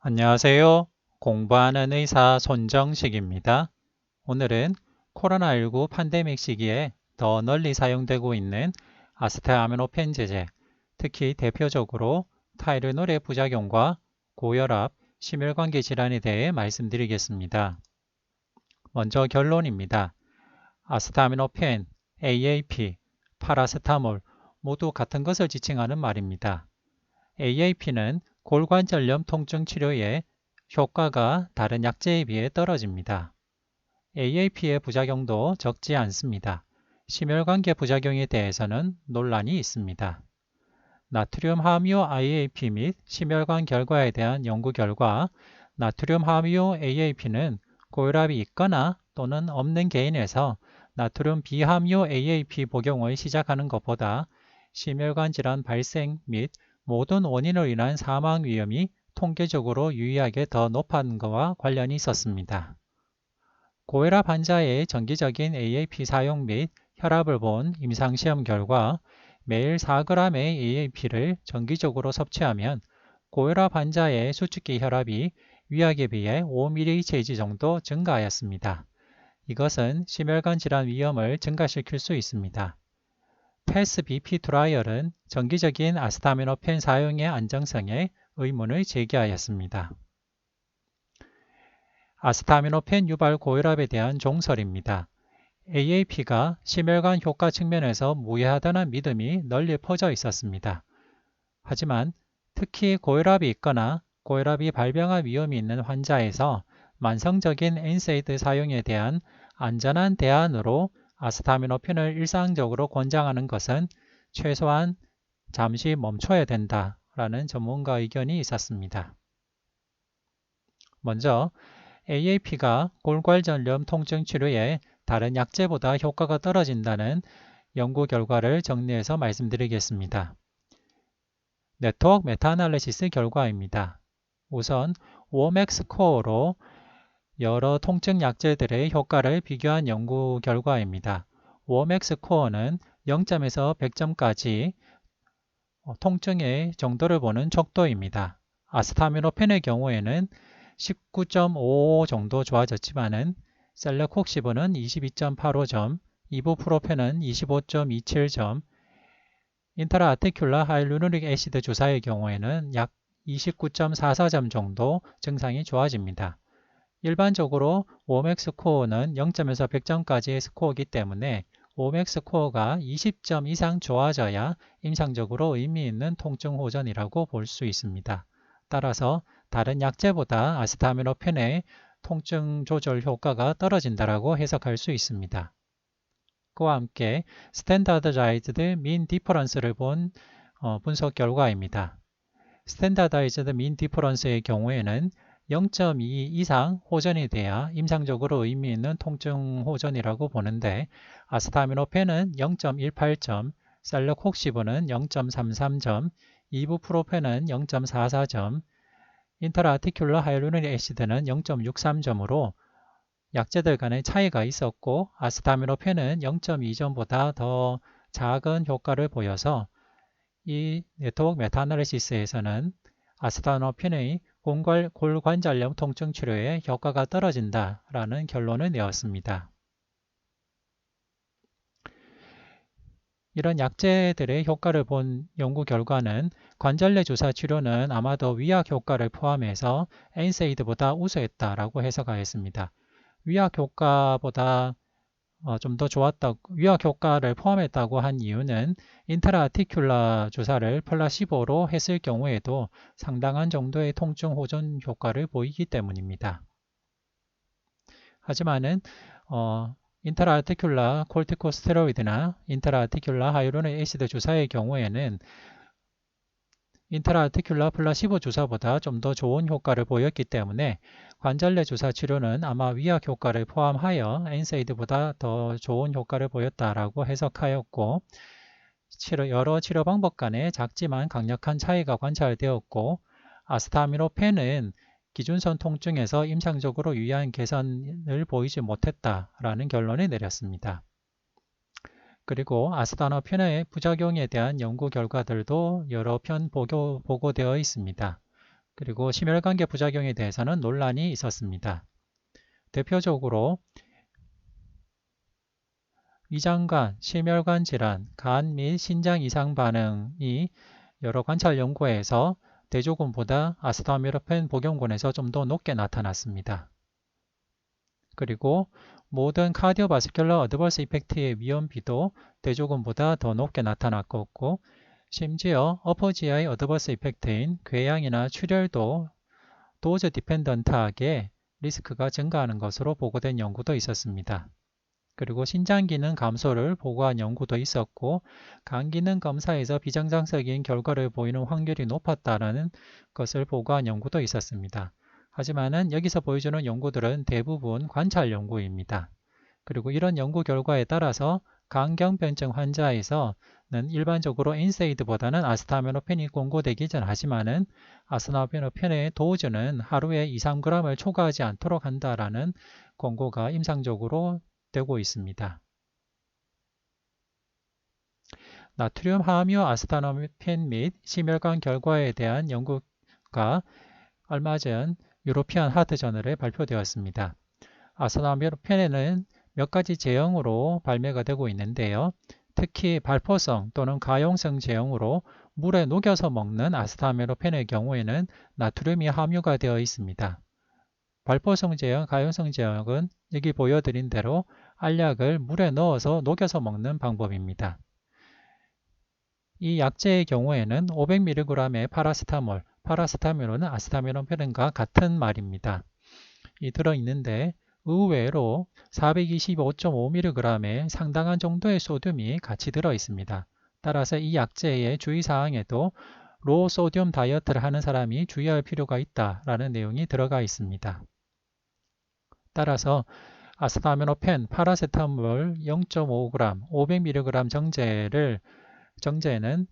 안녕하세요. 공부하는 의사 손정식입니다. 오늘은 코로나19 팬데믹 시기에 더 널리 사용되고 있는 아스타아미노펜 제제, 특히 대표적으로 타이르놀의 부작용과 고혈압, 심혈관계 질환에 대해 말씀드리겠습니다. 먼저 결론입니다. 아스타아미노펜, AAP, 파라세타몰 모두 같은 것을 지칭하는 말입니다. AAP는 골관절염 통증 치료에 효과가 다른 약제에 비해 떨어집니다. AAP의 부작용도 적지 않습니다. 심혈관계 부작용에 대해서는 논란이 있습니다. 나트륨 함유 IAP 및 심혈관 결과에 대한 연구 결과 나트륨 함유 AAP는 고혈압이 있거나 또는 없는 개인에서 나트륨 비함유 AAP 복용을 시작하는 것보다 심혈관 질환 발생 및 모든 원인으로 인한 사망 위험이 통계적으로 유의하게 더 높은 것과 관련이 있었습니다. 고혈압 환자의 정기적인 AAP 사용 및 혈압을 본 임상시험 결과 매일 4g의 AAP를 정기적으로 섭취하면 고혈압 환자의 수축기 혈압이 위약에 비해 5mHg 정도 증가하였습니다. 이것은 심혈관 질환 위험을 증가시킬 수 있습니다. 패스 BP 트라이얼은 정기적인 아스타미노펜 사용의 안정성에 의문을 제기하였습니다. 아스타미노펜 유발 고혈압에 대한 종설입니다. AAP가 심혈관 효과 측면에서 무해하다는 믿음이 널리 퍼져 있었습니다. 하지만 특히 고혈압이 있거나 고혈압이 발병할 위험이 있는 환자에서 만성적인 엔세이드 사용에 대한 안전한 대안으로 아스타미노펜을 일상적으로 권장하는 것은 최소한 잠시 멈춰야 된다라는 전문가 의견이 있었습니다. 먼저 AAP가 골괄전염 통증 치료에 다른 약제보다 효과가 떨어진다는 연구 결과를 정리해서 말씀드리겠습니다. 네트워크 메타아날리시스 결과입니다. 우선 워맥 스코어로 여러 통증 약제들의 효과를 비교한 연구 결과입니다. 워맥 스코어는 0점에서 100점까지 어, 통증의 정도를 보는 척도입니다. 아스타미노펜의 경우에는 19.55 정도 좋아졌지만은 셀레콕시브는 22.85점, 이부프로펜은 25.27점, 인트라아티큘라 하이루누릭 애시드 주사의 경우에는 약 29.44점 정도 증상이 좋아집니다. 일반적으로 오맥 스코어는 0점에서 100점까지의 스코어이기 때문에 오맥 스코어가 20점 이상 좋아져야 임상적으로 의미 있는 통증 호전이라고 볼 수 있습니다. 따라서 다른 약제보다 아스타미노펜의 통증 조절 효과가 떨어진다라고 해석할 수 있습니다. 그와 함께 스탠다드자이즈드 민 디퍼런스를 본 어, 분석 결과입니다. 스탠다다이즈드 민 디퍼런스의 경우에는 0.2 이상 호전이 돼야 임상적으로 의미 있는 통증 호전이라고 보는데 아스타미노펜은 0.18점, 셀렉콕시브는 0.33점, 이부프로펜은 0.44점, 인터라티큘러 하이루닉 애시드는 0.63점으로 약제들 간의 차이가 있었고 아스타미노펜은 0.2점보다 더 작은 효과를 보여서 이 네트워크 메타아나리시스에서는 아스타미노펜의 골, 골관절염 통증 치료에 효과가 떨어진다 라는 결론을 내었습니다. 이런 약제들의 효과를 본 연구 결과는 관절내 주사 치료는 아마도 위약 효과를 포함해서 엔세이드보다 우수했다라고 해석하였습니다. 위약 효과보다 어, 좀 더 좋았다, 위약 효과를 포함했다고 한 이유는 인트라티큘라 주사를 플라시보로 했을 경우에도 상당한 정도의 통증 호전 효과를 보이기 때문입니다. 하지만은 어, 인트라티큘라 콜티코스테로이드나 인트라티큘라 하이로닉 애시드 주사의 경우에는 인트라티큘라 플라시보 주사보다 좀 더 좋은 효과를 보였기 때문에 관절내 주사 치료는 아마 위약 효과를 포함하여 엔세이드보다 더 좋은 효과를 보였다라고 해석하였고 치료, 여러 치료 방법 간에 작지만 강력한 차이가 관찰되었고 아스타미노펜은 기준선 통증에서 임상적으로 유의한 개선을 보이지 못했다라는 결론을 내렸습니다. 그리고 아스타노펜의 부작용에 대한 연구 결과들도 여러 편 보고, 보고되어 있습니다. 그리고 심혈관계 부작용에 대해서는 논란이 있었습니다. 대표적으로 위장관, 심혈관 질환, 간 및 신장 이상 반응이 여러 관찰 연구에서 대조군보다 아스타미로펜 복용군에서 좀 더 높게 나타났습니다. 그리고 모든 카디오바스큘러 어드버스 이펙트의 위험비도 대조군보다 더 높게 나타났고 심지어 어퍼지아의 어드버스 이펙트인 궤양이나 출혈도 도즈 디펜던트하게 리스크가 증가하는 것으로 보고된 연구도 있었습니다. 그리고 신장 기능 감소를 보고한 연구도 있었고 간 기능 검사에서 비정상적인 결과를 보이는 확률이 높았다는 것을 보고한 연구도 있었습니다. 하지만은 여기서 보여주는 연구들은 대부분 관찰 연구입니다. 그리고 이런 연구 결과에 따라서 간경변증 환자에서는 일반적으로 인세이드보다는 아스타미노펜이 권고되기 전 하지만은 아스타미노펜의 도즈는 하루에 2, 3g을 초과하지 않도록 한다라는 권고가 임상적으로 되고 있습니다. 나트륨 함유 아스타노펜 및 심혈관 결과에 대한 연구가 얼마 전 유로피안 하트 저널에 발표되었습니다. 아스타노펜에는 몇 가지 제형으로 발매가 되고 있는데요. 특히 발포성 또는 가용성 제형으로 물에 녹여서 먹는 아스타미노펜의 경우에는 나트륨이 함유가 되어 있습니다. 발포성 제형, 가용성 제형은 여기 보여드린 대로 알약을 물에 넣어서 녹여서 먹는 방법입니다. 이 약제의 경우에는 500mg의 파라스타몰, 파라스타밀은 아스타미노펜과 같은 말입니다. 이 들어있는데 의외로 425.5mg의 상당한 정도의 소듐이 같이 들어있습니다. 따라서 이 약제의 주의사항에도 로 소듐 다이어트를 하는 사람이 주의할 필요가 있다라는 내용이 들어가 있습니다. 따라서 아스타미노펜, 파라세타몰 0.5g, 500mg 정제를 정제는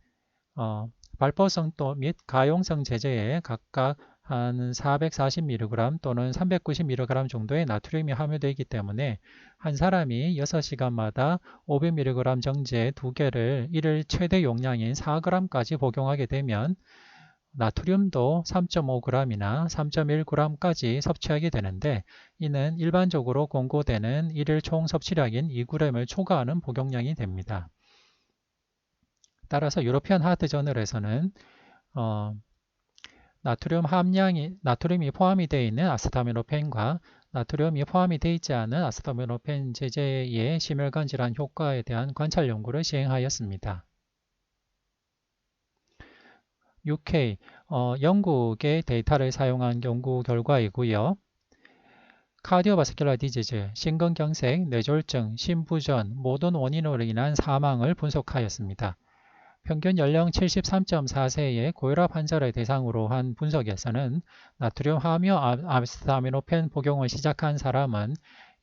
어, 발포성 또 및 가용성 제제에 각각 한 440mg 또는 390mg 정도의 나트륨이 함유되어 있기 때문에 한 사람이 6시간마다 500mg 정제 2개를 1일 최대 용량인 4g까지 복용하게 되면 나트륨도 3.5g이나 3.1g까지 섭취하게 되는데 이는 일반적으로 권고되는 1일 총 섭취량인 2g을 초과하는 복용량이 됩니다. 따라서 유로피안 하트 저널에서는 어, 나트륨 함량이 나트륨이 포함이 되어 있는 아스타미노펜과 나트륨이 포함이 되어 있지 않은 아스타미노펜 제제의 심혈관 질환 효과에 대한 관찰 연구를 시행하였습니다. UK, 어, 영국의 데이터를 사용한 연구 결과이고요. 카디오바스큘라 디지즈, 심근경색, 뇌졸중, 심부전 모든 원인으로 인한 사망을 분석하였습니다. 평균 연령 73.4세의 고혈압 환자를 대상으로 한 분석에서는 나트륨 함유 아스타미노펜 복용을 시작한 사람은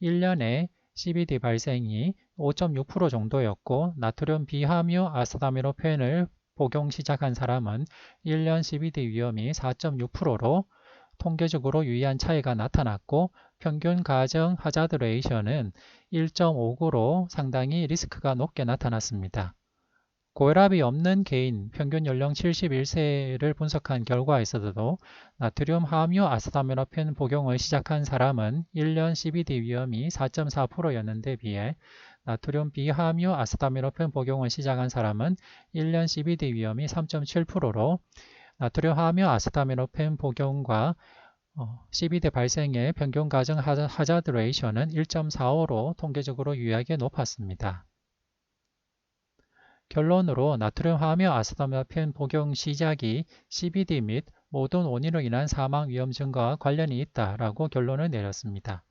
1년에 CBD 발생이 5.6% 정도였고 나트륨 비함유 아스타미노펜을 복용 시작한 사람은 1년 CBD 위험이 4.6%로 통계적으로 유의한 차이가 나타났고 평균 가정 하자드 레이션은 1.59로 상당히 리스크가 높게 나타났습니다. 고혈압이 없는 개인 평균 연령 71세를 분석한 결과에서도 나트륨 함유 아스타미노펜 복용을 시작한 사람은 1년 CBD 위험이 4.4%였는데 비해 나트륨 비함유 아스타미노펜 복용을 시작한 사람은 1년 CBD 위험이 3.7%로 나트륨 함유 아스타미노펜 복용과 어, CBD 발생의 평균 가정 하자드 레이션은 1.45로 통계적으로 유의하게 높았습니다. 결론으로 나트륨 함유 아스타미노펜 복용 시작이 CBD 및 모든 원인으로 인한 사망 위험 증가와 관련이 있다라고 결론을 내렸습니다.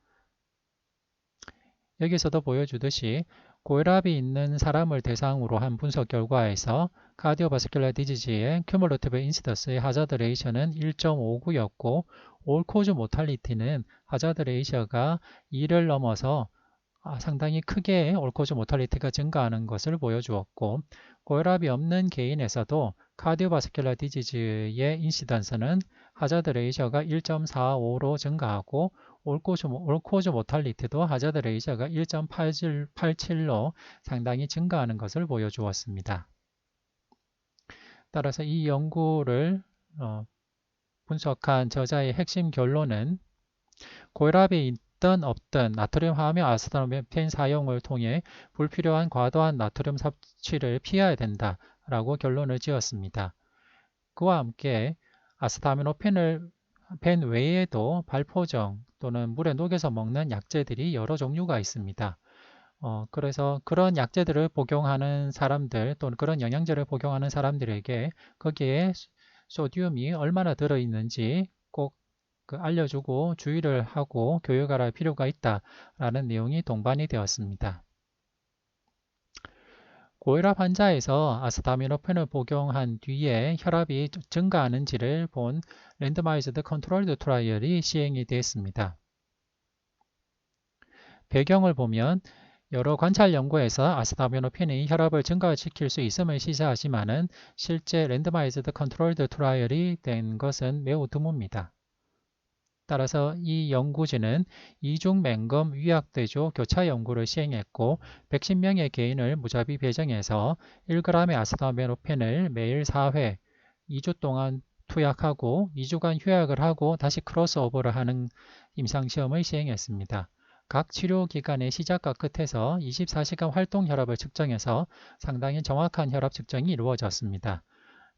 여기서도 보여주듯이 고혈압이 있는 사람을 대상으로 한 분석 결과에서 카디오바스큘라 디지즈의 큐몰러티브 인시더스의 하자드 레이셔는 1.59였고 올코즈 모탈리티는 하자드 레이셔가 2를 넘어서 아, 상당히 크게 올코즈 모탈리티가 증가하는 것을 보여주었고 고혈압이 없는 개인에서도 카디오바스큘라 디지즈의 인시던스는 하자드 레이셔가 1.45로 증가하고 올코즈, 올코즈 모탈리티도 하자드 레이저가 1.87로 상당히 증가하는 것을 보여주었습니다. 따라서 이 연구를 어, 분석한 저자의 핵심 결론은 고혈압이 있든 없든 나트륨 함유 아세타민펜 사용을 통해 불필요한 과도한 나트륨 섭취를 피해야 된다라고 결론을 지었습니다. 그와 함께 아세타미노펜을 펜 외에도 발포정 또는 물에 녹여서 먹는 약재들이 여러 종류가 있습니다. 어, 그래서 그런 약재들을 복용하는 사람들 또는 그런 영양제를 복용하는 사람들에게 거기에 소디움이 얼마나 들어있는지 꼭 그 알려주고 주의를 하고 교육을 할 필요가 있다라는 내용이 동반이 되었습니다. 고혈압 환자에서 아스타미노펜을 복용한 뒤에 혈압이 증가하는지를 본 랜드마이즈드 컨트롤드 트라이얼이 시행이 되었습니다. 배경을 보면 여러 관찰 연구에서 아스타미노펜이 혈압을 증가시킬 수 있음을 시사하지만 실제 랜드마이즈드 컨트롤드 트라이얼이 된 것은 매우 드뭅니다. 따라서 이 연구진은 이중 맹금 위약대조 교차 연구를 시행했고 110명의 개인을 무자비 배정해서 1g의 아스타미노펜을 매일 4회 2주 동안 투약하고 2주간 휴약을 하고 다시 크로스오버를 하는 임상시험을 시행했습니다. 각 치료 기간의 시작과 끝에서 24시간 활동 혈압을 측정해서 상당히 정확한 혈압 측정이 이루어졌습니다.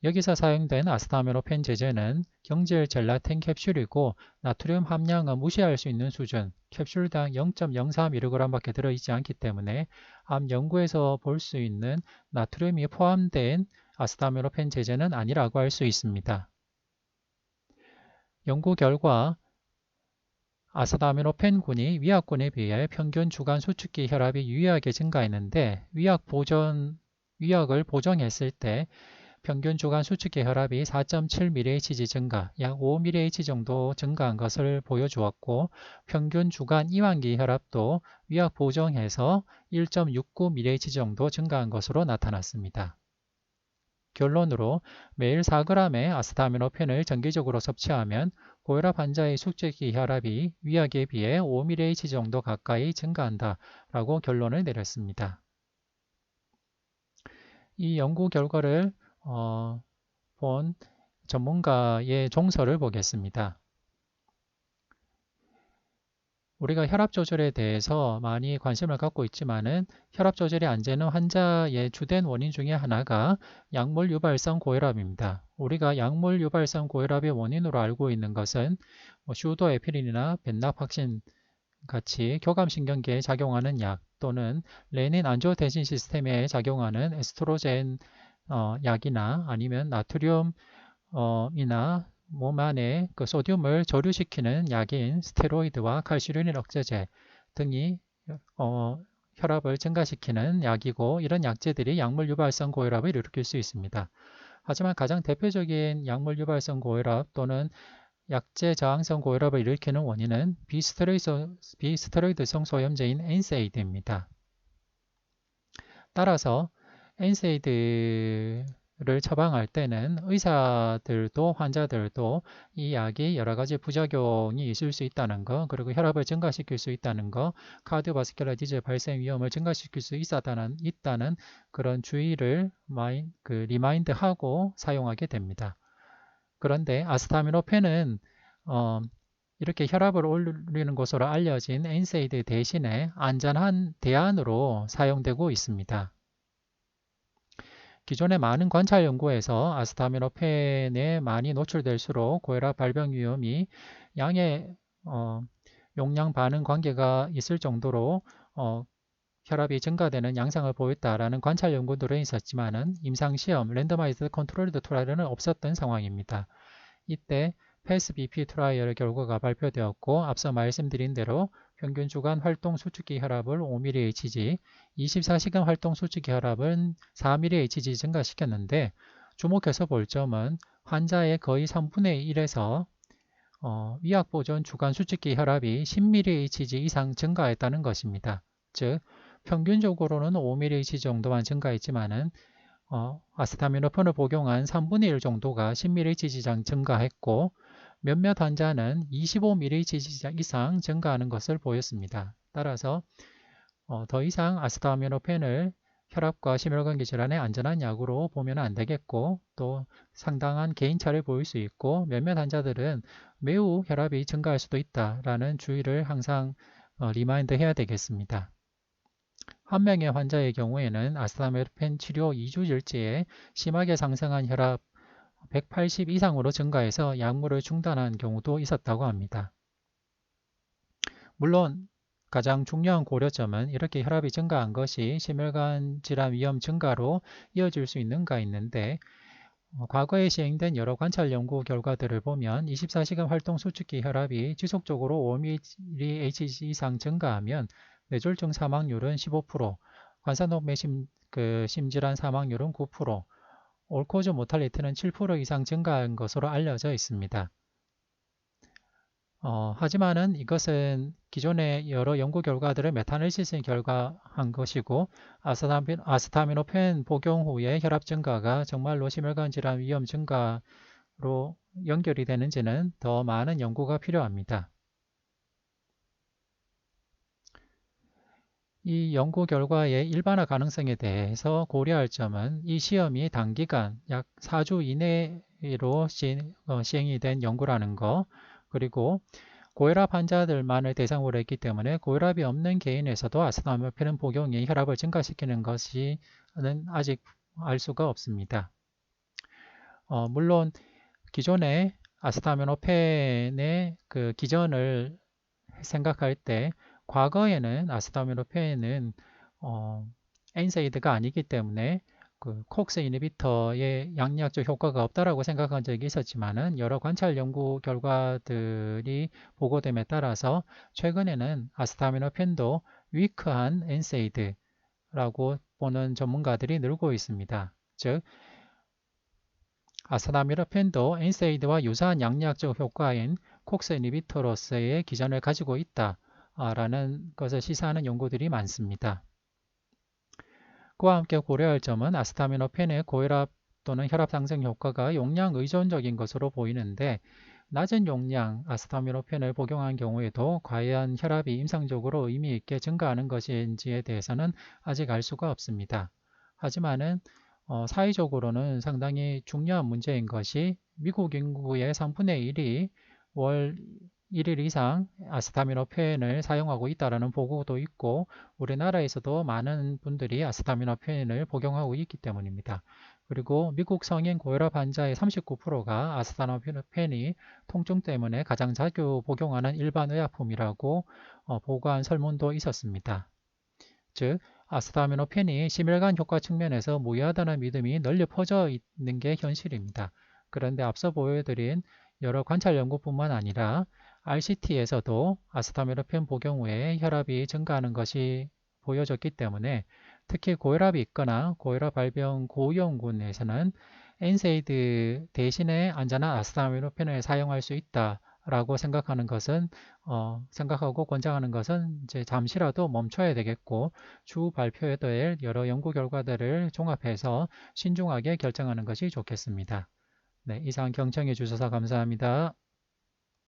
여기서 사용된 아스타미노펜 제제는 경질 젤라틴 캡슐이고 나트륨 함량은 무시할 수 있는 수준, 캡슐당 0.03mg밖에 들어있지 않기 때문에 암 연구에서 볼 수 있는 나트륨이 포함된 아스타미노펜 제제는 아니라고 할 수 있습니다. 연구 결과 아스타미노펜군이 위약군에 비해 평균 주간 수축기 혈압이 유의하게 증가했는데 위약 보존, 위약을 보정했을 때 평균 주간 수축기 혈압이 4.7mHg 증가, 약 5mH 정도 증가한 것을 보여주었고 평균 주간 이완기 혈압도 위약 보정해서 1.69mH 정도 증가한 것으로 나타났습니다. 결론으로 매일 4g의 아스타미노펜을 정기적으로 섭취하면 고혈압 환자의 수축기 혈압이 위약에 비해 5mH 정도 가까이 증가한다 라고 결론을 내렸습니다. 이 연구 결과를 어, 본 전문가의 종서를 보겠습니다. 우리가 혈압 조절에 대해서 많이 관심을 갖고 있지만은 혈압 조절이 안 되는 환자의 주된 원인 중에 하나가 약물 유발성 고혈압입니다. 우리가 약물 유발성 고혈압의 원인으로 알고 있는 것은 뭐 슈도에피린이나 벤나팍신 같이 교감신경계에 작용하는 약 또는 레닌 안조대신 시스템에 작용하는 에스트로젠 어, 약이나 아니면 나트륨이나 어, 몸 안에 그 소듐을 저류시키는 약인 스테로이드와 칼슘린 억제제 등이 어, 혈압을 증가시키는 약이고 이런 약제들이 약물 유발성 고혈압을 일으킬 수 있습니다. 하지만 가장 대표적인 약물 유발성 고혈압 또는 약제 저항성 고혈압을 일으키는 원인은 비스테로이드 성 소염제인 엔세이드입니다. 따라서 엔세이드를 처방할 때는 의사들도 환자들도 이 약이 여러 가지 부작용이 있을 수 있다는 거 그리고 혈압을 증가시킬 수 있다는 거 카드바스큘라 디즈 발생 위험을 증가시킬 수 있다는, 있다는 그런 주의를 마인, 그 리마인드하고 사용하게 됩니다. 그런데 아스타미노펜은 어, 이렇게 혈압을 올리는 것으로 알려진 엔세이드 대신에 안전한 대안으로 사용되고 있습니다. 기존의 많은 관찰 연구에서 아스타미노펜에 많이 노출될수록 고혈압 발병 위험이 양의 어, 용량 반응 관계가 있을 정도로 어, 혈압이 증가되는 양상을 보였다라는 관찰 연구들은 있었지만은 임상시험 랜더마이즈 컨트롤드 트라이얼은 없었던 상황입니다. 이때 패스BP 트라이얼 결과가 발표되었고 앞서 말씀드린 대로 평균 주간 활동 수축기 혈압을 5mHg, 24시간 활동 수축기 혈압은 4mHg 증가시켰는데 주목해서 볼 점은 환자의 거의 3분의 1에서 어, 위약 보존 주간 수축기 혈압이 10mHg 이상 증가했다는 것입니다. 즉 평균적으로는 5mHg 정도만 증가했지만은 어, 아스타미노펜을 복용한 3분의 1 정도가 10mHg 증가했고 몇몇 환자는 25mHg 이상 증가하는 것을 보였습니다. 따라서 어, 더 이상 아스타미노펜을 혈압과 심혈관계 질환의 안전한 약으로 보면 안 되겠고 또 상당한 개인차를 보일 수 있고 몇몇 환자들은 매우 혈압이 증가할 수도 있다라는 주의를 항상 어, 리마인드 해야 되겠습니다. 한 명의 환자의 경우에는 아스타메르펜 치료 2주 일째에 심하게 상승한 혈압 180 이상으로 증가해서 약물을 중단한 경우도 있었다고 합니다. 물론 가장 중요한 고려점은 이렇게 혈압이 증가한 것이 심혈관 질환 위험 증가로 이어질 수 있는가 있는데 어, 과거에 시행된 여러 관찰 연구 결과들을 보면 24시간 활동 수축기 혈압이 지속적으로 5mH 이상 증가하면 뇌졸중 사망률은 15%, 관사동맥 심, 그 심질환 사망률은 9%, 올코즈 모탈리티는 7% 이상 증가한 것으로 알려져 있습니다. 어, 하지만은 이것은 기존의 여러 연구 결과들을 메타널시스 결과한 것이고 아스타민, 아스타미노펜 복용 후에 혈압 증가가 정말로 심혈관 질환 위험 증가로 연결이 되는지는 더 많은 연구가 필요합니다. 이 연구 결과의 일반화 가능성에 대해서 고려할 점은 이 시험이 단기간 약 4주 이내로 어, 시행이 된 연구라는 거 그리고 고혈압 환자들만을 대상으로 했기 때문에 고혈압이 없는 개인에서도 아스타미노펜 복용이 혈압을 증가시키는 것이는 아직 알 수가 없습니다. 어, 물론 기존의 아스타미노펜의 그 기전을 생각할 때 과거에는 아스타미노 펜은 어, 엔세이드가 아니기 때문에 그 콕스 이니비터의 양리학적 효과가 없다라고 생각한 적이 있었지만은 여러 관찰 연구 결과들이 보고됨에 따라서 최근에는 아스타미노펜도 위크한 엔세이드라고 보는 전문가들이 늘고 있습니다. 즉 아스타미노펜도 엔세이드와 유사한 양리학적 효과인 콕스 이니비터로서의 기전을 가지고 있다 라는 것을 시사하는 연구들이 많습니다. 그와 함께 고려할 점은 아스타미노펜의 고혈압 또는 혈압 상승 효과가 용량 의존적인 것으로 보이는데 낮은 용량 아스타미노펜을 복용한 경우에도 과연 혈압이 임상적으로 의미 있게 증가하는 것인지에 대해서는 아직 알 수가 없습니다. 하지만은 어, 사회적으로는 상당히 중요한 문제인 것이 미국 인구의 3분의 1이 월 1일 이상 아스타미노펜을 사용하고 있다는 보고도 있고 우리나라에서도 많은 분들이 아스타미노펜을 복용하고 있기 때문입니다. 그리고 미국 성인 고혈압 환자의 39%가 아스타미노펜이 통증 때문에 가장 자주 복용하는 일반 의약품이라고 어, 보고한 설문도 있었습니다. 즉 아스타미노펜이 심혈관 효과 측면에서 무의하다는 믿음이 널리 퍼져 있는 게 현실입니다. 그런데 앞서 보여드린 여러 관찰 연구뿐만 아니라 RCT에서도 아스타미노펜 복용 후에 혈압이 증가하는 것이 보여졌기 때문에 특히 고혈압이 있거나 고혈압 발병 고위험군에서는 엔세이드 대신에 안전한 아스타미노펜을 사용할 수 있다라고 생각하는 것은 어, 생각하고 권장하는 것은 이제 잠시라도 멈춰야 되겠고 추후 발표에 될 여러 연구 결과들을 종합해서 신중하게 결정하는 것이 좋겠습니다. 네, 이상 경청해 주셔서 감사합니다.